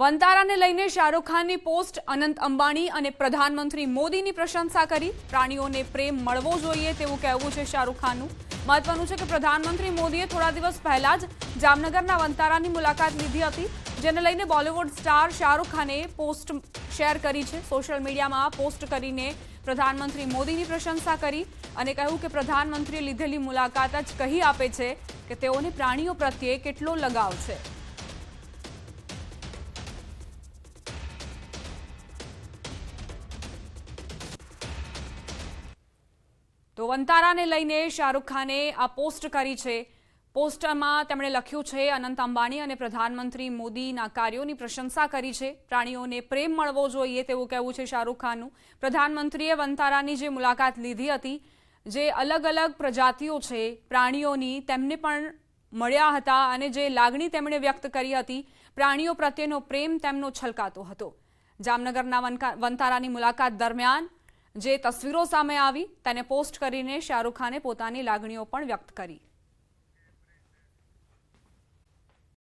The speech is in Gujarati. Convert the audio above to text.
વંતારાને લઈને શાહરૂખ ખાનની પોસ્ટ અનંત અંબાણી અને પ્રધાનમંત્રી મોદીની પ્રશંસા કરી. પ્રાણીઓને પ્રેમ મળવો જોઈએ તેવું કહેવું છે શાહરૂખ ખાનનું. મહત્વનું છે કે પ્રધાનમંત્રી મોદીએ થોડા દિવસ પહેલા જ જામનગરના વંતારાની મુલાકાત લીધી હતી, જેને લઈને બોલિવૂડ સ્ટાર શાહરૂખ ખાને પોસ્ટ શેર કરી છે. સોશિયલ મીડિયામાં પોસ્ટ કરીને પ્રધાનમંત્રી મોદીની પ્રશંસા કરી અને કહ્યું કે પ્રધાનમંત્રીએ લીધેલી મુલાકાત જ કહી આપે છે કે તેઓને પ્રાણીઓ પ્રત્યે કેટલો લગાવ છે. તો વંતારાને લઈને શાહરૂખ ખાને આ પોસ્ટ કરી છે. પોસ્ટમાં તેમણે લખ્યું છે, અનંત અંબાણી અને પ્રધાનમંત્રી મોદીના કાર્યોની પ્રશંસા કરી છે. પ્રાણીઓને પ્રેમ મળવો જોઈએ તેવું કહેવું છે શાહરૂખ ખાનનું. પ્રધાનમંત્રીએ વંતારાની જે મુલાકાત લીધી હતી, જે અલગ અલગ પ્રજાતિઓ છે, પ્રાણીઓની તેમને પણ મળ્યા હતા અને જે લાગણી તેમણે વ્યક્ત કરી હતી, પ્રાણીઓ પ્રત્યેનો પ્રેમ તેમનો છલકાતો હતો. જામનગરના વંતારાની મુલાકાત દરમિયાન જે તસવીરો સામે આવી તેને પોસ્ટ કરીને શાહરૂખ ખાને પોતાની લાગણીઓ પણ વ્યક્ત કરી.